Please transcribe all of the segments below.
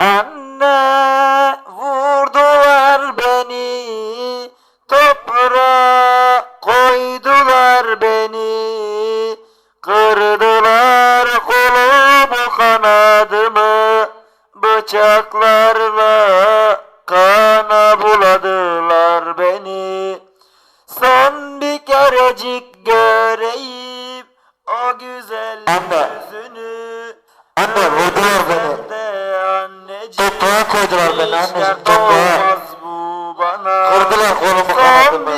Anne vurdular beni toprağa koydular beni kırdılar kolumu kanadımı bıçaklarla kana buladılar beni son bir kerecik göreyim o güzel Anne. yüzünü Anne, vurdular beni. Toprağa koydular beni anneciğim, bana Kırdılar kolumu, kanadımı.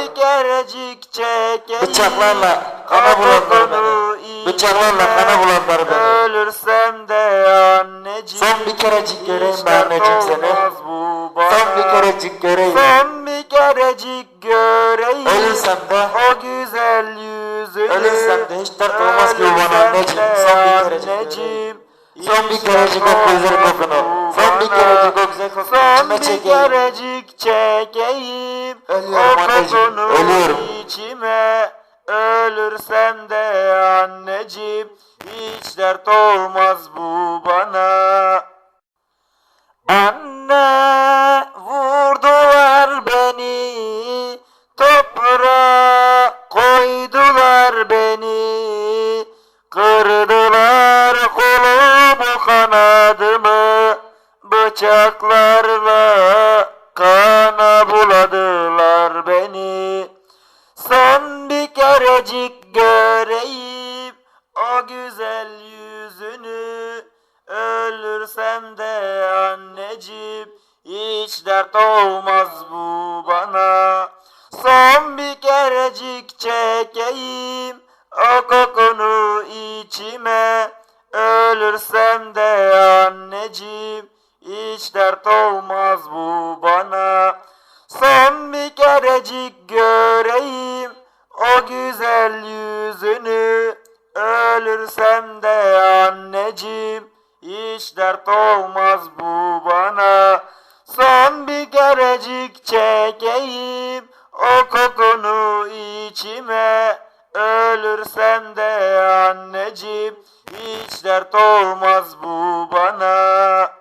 Bıçaklarla kana bulandılar beni. Bıçaklarla kana bulandılar beni. Ölürsem de anneciğim Son bir kerecik göreyim dert anneciğim seni. Son bir kerecik göreyim. Son bir kerecik göreyim Ölürsem de o güzel yüzünü Ölürsem de hiç dert olmaz ki bana anneciğim. Son bir Son bir kerecik o güzel kokunu. Son bir kerecik o güzel kokunu Son bir çekeyim. kerecik çekeyim Ölüyorum anneciğim, ölüyorum. içime Ölürsem de anneciğim hiç dert olmaz bu bana Anne vurdular beni toprağa koydular beni kırdılar bıçaklarla kana buladılar beni. Son bir kerecik göreyim o güzel yüzünü. Ölürsem de anneciğim hiç dert olmaz bu bana. Son bir kerecik çekeyim hiç dert olmaz bu bana. Son bir kerecik göreyim o güzel yüzünü. Ölürsem de anneciğim hiç dert olmaz bu bana. Son bir kerecik çekeyim o kokunu içime. Ölürsem de anneciğim hiç dert olmaz bu bana